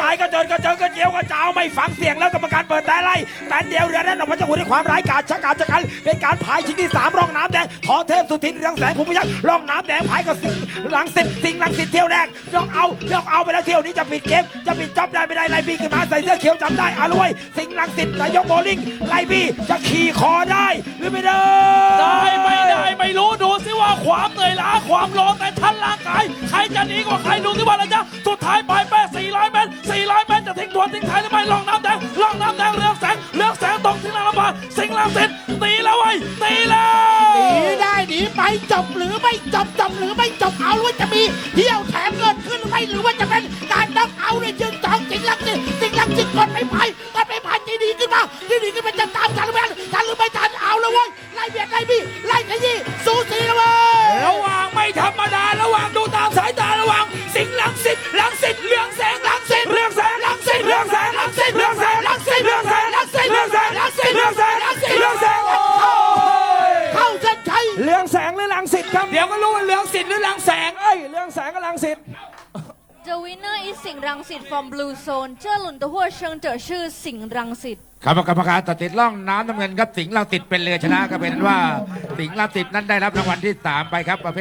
จายกระเจิดกระเจิงกระเจียวกระเจ้าไม่ฟังเสียงแล้วกรรมการเปิดแต่ไล่แต่เดียวเรือนั้นออกมาจากหัวด้วยความร้ายกาจชะกาจชะกันเป็นการพายชิงที่สามร่องน้ำแดงทอเทพสุทินเรืองแสงภูมิยักษ์ร่องน้ำแดงพายกับสิงหลังสิตสิงหลังสิตเที่ยวแรกยกเอายกเอาไปแล้วเที่ยวนี้จะปิดเกมจะปิดจ็อบได้ไม่ได้ไล่บี้ขึ้นมาใส่เสื้อเขียวจำได้อารวย สิงหลังสิตนายกโบลิ่งไล่บี้จะขี่คอได้หรือไม่ได้ได้ไม่ได้ไม่รู้ดูสิว่าความเหนื่อยล้าความร้อนแต่ทันร่างกายใครจะหนีกว่าใครดูสิว่านะจ๊ะสุดท้ายปลายแป้400เมตร400เลองน้ำแดงลองน้ำแดงเรืองแสงเรืองแสงตกสิงห์ลำบากสิงห์ลำเสร็จตีแล้วไว้ยตีแล้ว หนีได้หนีไปจบหรือไม่จบจบหรือไม่จบเอาหรือว่าจะมีเที่ยวแถมเกิดขึ้นหรือไม่หรือว่าจะเป็นการน็อกเอาในยืนสองสิงห์ลังสิตสิงห์ลังสิตกดไม่ไปกดไม่ไปดีดีขึ้นมาดีดีขึ้นมาจะตามทันหรือไม่ทันหรือไม่ทันเอาแล้วเว้ยไล่เบียดไล่บี้ไล่ขยี้สูสีแล้วเว้ย ระหว่างไม่ธรรมดาระหว่างดูตามสายตาระหว่างสิงห์ลังสิตลัง สิตครับเดี๋ยวก็รู้ว่าเรืองสิทธิ์หรือลังแสง เอ้ยเรืองแสงกับรังสิต The winner is สิงรังสิต from Blue Zone เจ้าหลุนตัวหัวเชิงเจอชื่อสิงรังสิต ครับกรรมการตัดสิดล่องน้ำน้ำเงินครับสิงห์ลังสิดเป็นเรือชนะก็เป็นว่าสิงห์ลังสิดนั้นได้รับรางวัลที่สามไปครับประเภท